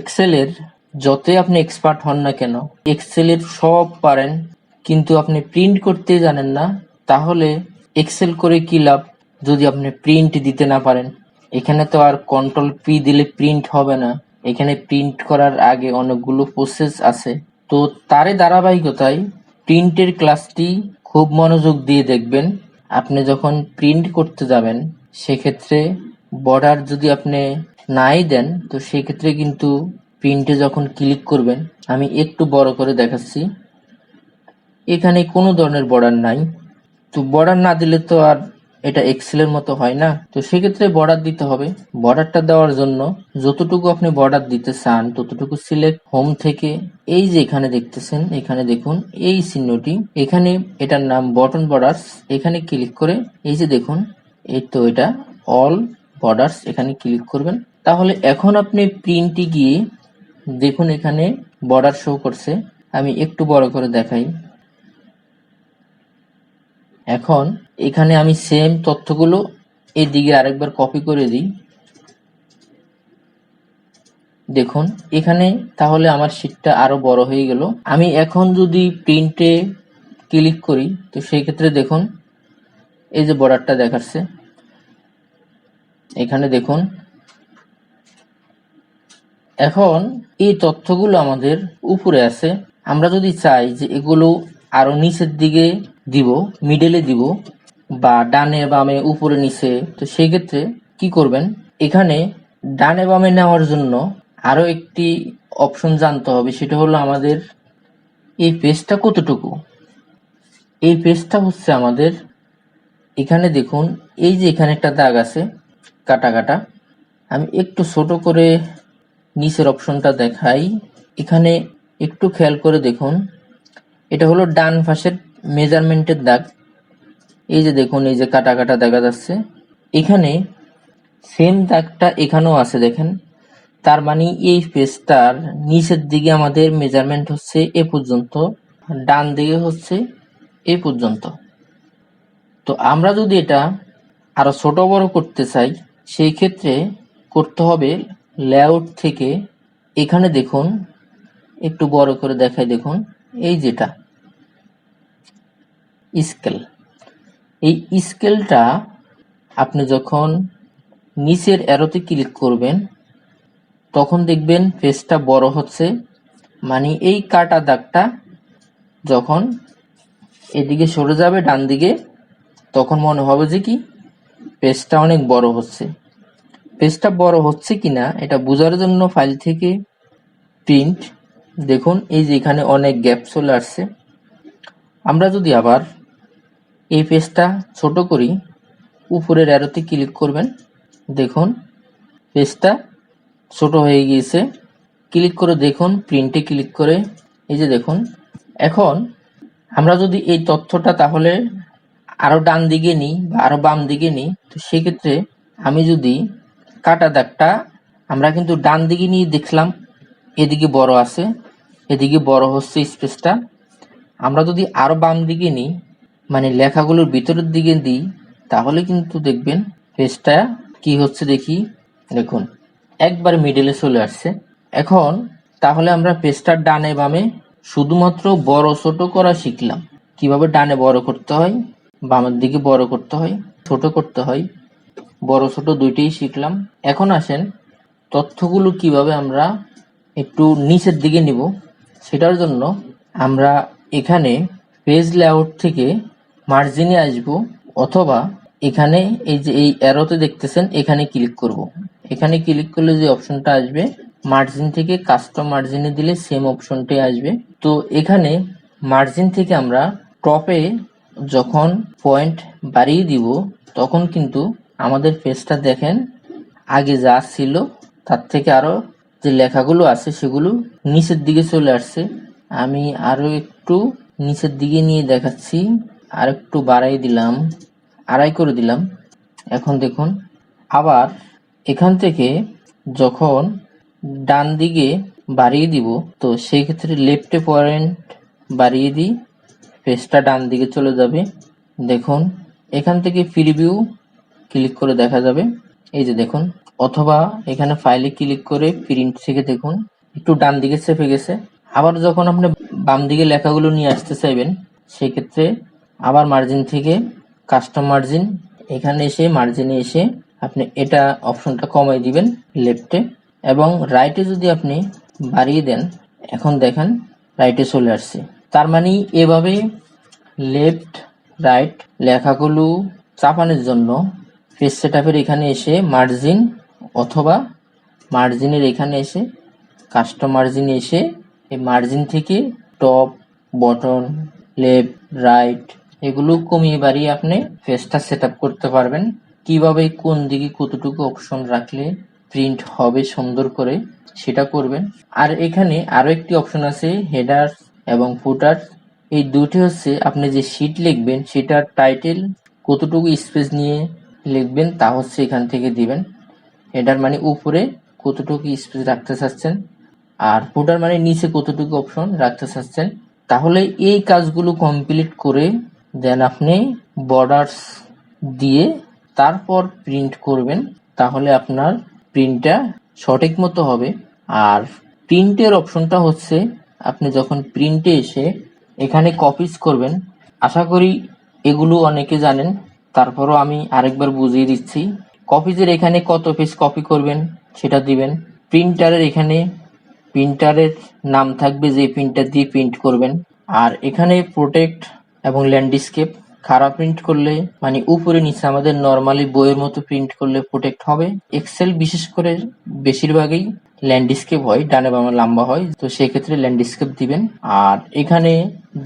এক্সেলের যতই আপনি এক্সপার্ট হন না কেন এক্সেলের সব পারেন, কিন্তু আপনি প্রিন্ট করতে জানেন না, তাহলে এক্সেল করে কি লাভ যদি আপনি প্রিন্ট দিতে না পারেন? এখানে তো আর কন্ট্রোল পি দিলে প্রিন্ট হবে না। এখানে প্রিন্ট করার আগে অনেকগুলো প্রসেস আছে। তো তারে ধারাবাহিকতায় প্রিন্টের ক্লাসটি খুব মনোযোগ দিয়ে দেখবেন। আপনি যখন প্রিন্ট করতে যাবেন, সেক্ষেত্রে বর্ডার যদি আপনি নাই দেন, তো সেক্ষেত্রে কিন্তু প্রিন্টে যখন ক্লিক করবেন, আমি একটু বড় করে দেখাচ্ছি। এখানে কোনো ধরনের বর্ডার নাই। তো বর্ডার না দিলে তো আর এটা এক্সেলের মতো হয় না। তো সেক্ষেত্রে বর্ডার দিতে হবে। বর্ডারটা দেওয়ার জন্য যতটুকু আপনি বর্ডার দিতে চান, ততটুকু সিলেক্ট হোম থেকে এই যে এখানে দেখতেছেন, এখানে দেখুন এই চিহ্নটি। এখানে এটার নাম বটন বর্ডার্স এখানে ক্লিক করে এই যে দেখুন, এই তো এটা অল বর্ডার্স এখানে ক্লিক করবেন। তাহলে এখন আপনি প্রিন্টে গিয়ে দেখুন এখানে বর্ডার শো করছে। আমি একটু বড় করে দেখাই। এখন এখানে আমি সেম তথ্যগুলো এদিকে আরেকবার কপি করে দিই। দেখুন, এখানে তাহলে আমার শীটটা আরও বড় হয়ে গেল। আমি এখন যদি প্রিন্টে ক্লিক করি, তো সেই ক্ষেত্রে দেখুন, এই যে বর্ডারটা দেখাচ্ছে। এখানে দেখুন এখন এই তথ্যগুলো আমাদের উপরে আছে। আমরা যদি চাই যে এগুলো আরও নিচের দিকে দিব মিডলে দিব বা ডানে বামে উপরে নিচে, তো সেই ক্ষেত্রে কি করবেন? এখানে ডানে বামে নেওয়ার জন্য আরও একটি অপশন জানতে হবে, সেটা হলো আমাদের এই পেজটা কতটুকু? এই পেজটা হচ্ছে আমাদের, এখানে দেখুন, এই যে এখানে একটা দাগ আছে, কাটা কাটা। আমি একটু ছোট করে নিচের অপশনটা দেখাই। এখানে একটু খেয়াল করে দেখুন। এটা হলো ডান পাশের মেজারমেন্টের দাগ। এই যে দেখুন, এই যে কাটা কাটা দেখা যাচ্ছে। এখানে সেম দাগটা এখানেও আছে দেখেন। তার মানে এই পেজটার নিচের দিকে আমাদের মেজারমেন্ট হচ্ছে এ পর্যন্ত ডান দিকে হচ্ছে এ পর্যন্ত। তো আমরা যদি এটা আরও ছোট বড় করতে চাই, সেই ক্ষেত্রে করতে হবে লেআউট থেকে এখানে দেখুন, একটু বড় করে দেখাই দেখুন, এই যেটা স্কেল এই স্কেলটা আপনি যখন নিচের অ্যারোতে ক্লিক করবেন, তখন দেখবেন পেজটা বড় হচ্ছে মানে এই কাটা দাগটা যখন এদিকে সরে যাবে ডান দিকে তখন মনে হবে যে কি পেজটা অনেক বড় হচ্ছে। পেজটা বড় হচ্ছে কিনা, এটা বোঝার জন্য ফাইল থেকে প্রিন্ট দেখুন, এই যে এখানে অনেক গ্যাপ চলে আসছে। আমরা যদি আবার এই পেজটা ছোট করি, উপরের অ্যারোতে ক্লিক করবেন, দেখুন, পেজটা ছোট হয়ে গিয়েছে। ক্লিক করে দেখুন প্রিন্টে ক্লিক করে, এই যে দেখুন, এখন আমরা যদি এই তথ্যটা তাহলে আরও ডান দিকে নিই বা আরও বাম দিকে নিই, তো সেক্ষেত্রে আমি যদি কাটা দাগটা আমরা কিন্তু ডান দিকে নিয়ে দেখলাম, এদিকে বড় আছে, এদিকে বড় হচ্ছে স্পেসটা। আমরা যদি আরও বাম দিকে নিই মানে লেখাগুলোর ভিতরের দিকে দিই, তাহলে কিন্তু দেখবেন পেজটা কি হচ্ছে দেখি। দেখুন, একবার মিডলে চলে আসছে। এখন তাহলে আমরা পেজটার ডানে বামে শুধুমাত্র বড় ছোট করা শিখলাম। কীভাবে ডানে বড় করতে হয়, বামের দিকে বড় করতে হয়, ছোট করতে হয় বড় ছোট দুইটাই শিখলাম। এখন আসেন তথ্যগুলো কীভাবে আমরা একটু নিচের দিকে নিব, সেটার জন্য আমরা এখানে পেজ লেআউট থেকে মার্জিনে আসব অথবা এখানে এই যে এই অ্যারোতে দেখতেছেন, এখানে ক্লিক করব। এখানে ক্লিক করলে যে অপশনটা আসবে মার্জিন থেকে কাস্টম মার্জিনে দিলে সেম অপশনটাই আসবে। তো এখানে মার্জিন থেকে আমরা টপে যখন পয়েন্ট বাড়িয়ে দিব, তখন কিন্তু আমাদের পেজটা দেখেন। আগে যা ছিল, তার থেকে আরও যে লেখাগুলো আছে, সেগুলো নিচের দিকে চলে আসছে। আমি আরও একটু নিচের দিকে নিয়ে দেখাচ্ছি, আর একটু বাড়াই দিলাম, আড়াই করে দিলাম। এখন দেখুন, আবার এখান থেকে যখন ডান দিকে বাড়িয়ে দিব, তো সেই ক্ষেত্রে লেফটে পয়েন্ট বাড়িয়ে দিই পেজটা ডান দিকে চলে যাবে। দেখুন, এখান থেকে প্রিভিউ ক্লিক করে দেখা যাবে। এই যে দেখুন, অথবা এখানে ফাইলে ক্লিক করে প্রিন্ট থেকে দেখুন, একটু ডান দিকে চেপে গেছে। আবার যখন আপনি বাম দিকে লেখাগুলো নিয়ে আসতে চাইবেন, সেক্ষেত্রে আবার মার্জিন থেকে কাস্টম মার্জিন এখানে এসে মার্জিনে এসে আপনি এটা অপশনটা কমাই দিবেন লেফটে এবং রাইটে যদি আপনি বাড়িয়ে দেন, এখন দেখেন রাইটে চলে আসছে। তার মানে এভাবে লেফট রাইট লেখাগুলো চাপানোর জন্য পেজ সেটআপের এখানে এসে মার্জিন অথবা মার্জিনের এখানে এসে কাস্টম মার্জিনে এসে এই মার্জিন থেকে টপ বটন লেফট রাইট এগুলো কমিয়ে বাড়িয়ে আপনি পেজটা সেট করতে পারবেন। কীভাবে, কোন দিকে কতটুকু অপশন রাখলে প্রিন্ট হবে সুন্দর করে সেটা করবেন। আর এখানে আরও একটি অপশন আছে হেডার এবং ফুটার এই দুটি হচ্ছে আপনি যে শিট লিখবেন, সেটার টাইটেল কতটুকু স্পেস নিয়ে লিখবেন, তা হচ্ছে এখান থেকে দিবেন। হেডার মানে উপরে কতটুকু স্পেস রাখতে চাচ্ছেন, আর ফুটার মানে নিচে কতটুকু অপশন রাখতে চাচ্ছেন। তাহলে এই কাজগুলো কমপ্লিট করে দেন আপনি বর্ডার্স দিয়ে তারপর প্রিন্ট করবেন, তাহলে আপনার প্রিন্টটা সঠিক মতো হবে। আর প্রিন্টের অপশনটা হচ্ছে, আপনি যখন প্রিন্টে এসে এখানে কপিজ করবেন, আশা করি এগুলো অনেকে জানেন। তারপরও আমি আরেকবার বুঝিয়ে দিচ্ছি। কপিজের এখানে কত পেজ কপি করবেন, সেটা দিবেন। প্রিন্টারের এখানে প্রিন্টারের নাম থাকবে যে প্রিন্টার দিয়ে প্রিন্ট করবেন। আর এখানে প্রোটেক্ট এবং ল্যান্ডস্কেপ খারাপ প্রিন্ট করলে মানে উপরে নিচে আমাদের নর্মালি বইয়ের মতো প্রিন্ট করলে প্রোটেক্ট হবে। এক্সেল বিশেষ করে বেশিরভাগই ল্যান্ডস্কেপ হয়, ডানে বামে লম্বা হয়, তো সেক্ষেত্রে ল্যান্ডস্কেপ দিবেন। আর এখানে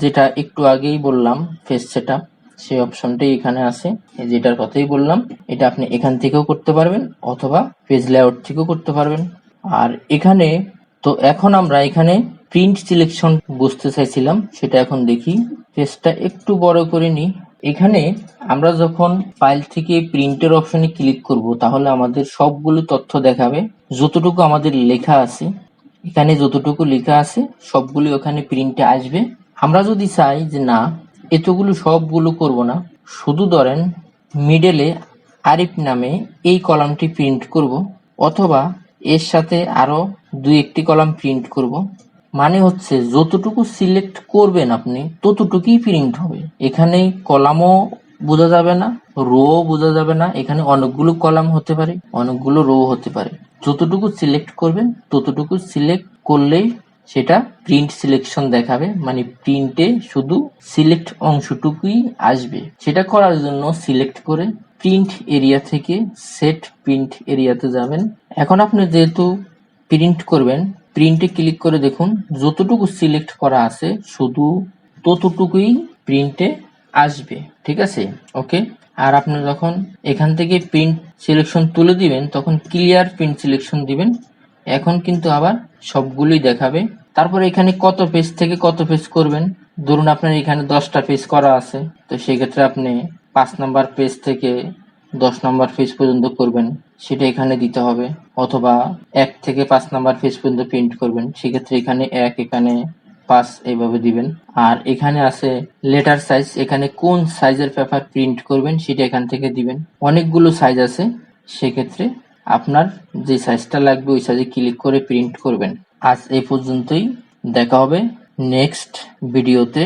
যেটা একটু আগেই বললাম ফেস সেটআপ সেই অপশনটাই এখানে আছে। যেটার কথাই বললাম, এটা আপনি এখান থেকেও করতে পারবেন অথবা পেজ লেআউট থেকেও করতে পারবেন। আর এখানে, তো এখন আমরা এখানে প্রিন্ট সিলেকশন বুঝতে চাইছিলাম, সেটা এখন দেখি। পেজটা একটু বড় করে নিই এখানে আমরা যখন ফাইল থেকে প্রিন্টের অপশনে ক্লিক করব, তাহলে আমাদের সবগুলো তথ্য দেখাবে। যতটুকু আমাদের লেখা আছে, এখানে যতটুকু লেখা আছে, সবগুলো ওখানে প্রিন্টে আসবে। আমরা যদি চাই যে না এতগুলো সবগুলো করব না। শুধু ধরেন মিডলে আরিফ নামে এই কলামটি প্রিন্ট করব, অথবা এর সাথে আরও দুই একটি কলাম প্রিন্ট করব। মানে হচ্ছে, যতটুকু সিলেক্ট করবেন আপনি, ততটুকুই প্রিন্ট হবে। এখানে কলামও বোঝা যাবে না রো বোঝা যাবে না। এখানে অনেকগুলো কলাম হতে পারে, অনেকগুলো রো হতে পারে। যতটুকু সিলেক্ট করবেন, ততটুকু সিলেক্ট করলেই সেটা প্রিন্ট সিলেকশন দেখাবে মানে প্রিন্টে শুধু সিলেক্ট অংশটুকুই আসবে। সেটা করার জন্য সিলেক্ট করে প্রিন্ট এরিয়া থেকে সেট প্রিন্ট এরিয়াতে যাবেন। এখন আপনি যেহেতু প্রিন্ট করবেন প্রিন্টে ক্লিক করে দেখুন, যতটুকু সিলেক্ট করা আছে শুধু ততটুকুই প্রিন্টে আসবে, ঠিক আছে? ওকে আর আপনি যখন এখান থেকে প্রিন্ট সিলেকশন তুলে দিবেন, তখন ক্লিয়ার প্রিন্ট সিলেকশন দিবেন। এখন কিন্তু আবার সবগুলোই দেখাবে। তারপর এখানে কত পেজ থেকে কত পেজ করবেন? ধরুন আপনার এখানে দশটা পেজ করা আছে, তো সেক্ষেত্রে আপনি পাঁচ নাম্বার পেজ থেকে দশ নাম্বার পেজ পর্যন্ত করবেন, সেটা এখানে দিতে হবে। অথবা এক থেকে পাঁচ নাম্বার পেজ পর্যন্ত প্রিন্ট করবেন, সেক্ষেত্রে এখানে এক, এখানে পাঁচ এইভাবে দিবেন। আর এখানে আছে লেটার সাইজ এখানে কোন সাইজের পেপার প্রিন্ট করবেন সেটা এখান থেকে দিবেন। অনেকগুলো সাইজ আছে, সেক্ষেত্রে আপনার যে সাইজটা লাগবে, ওই সাইজে ক্লিক করে প্রিন্ট করবেন। আজ এ পর্যন্তই। দেখা হবে নেক্সট ভিডিওতে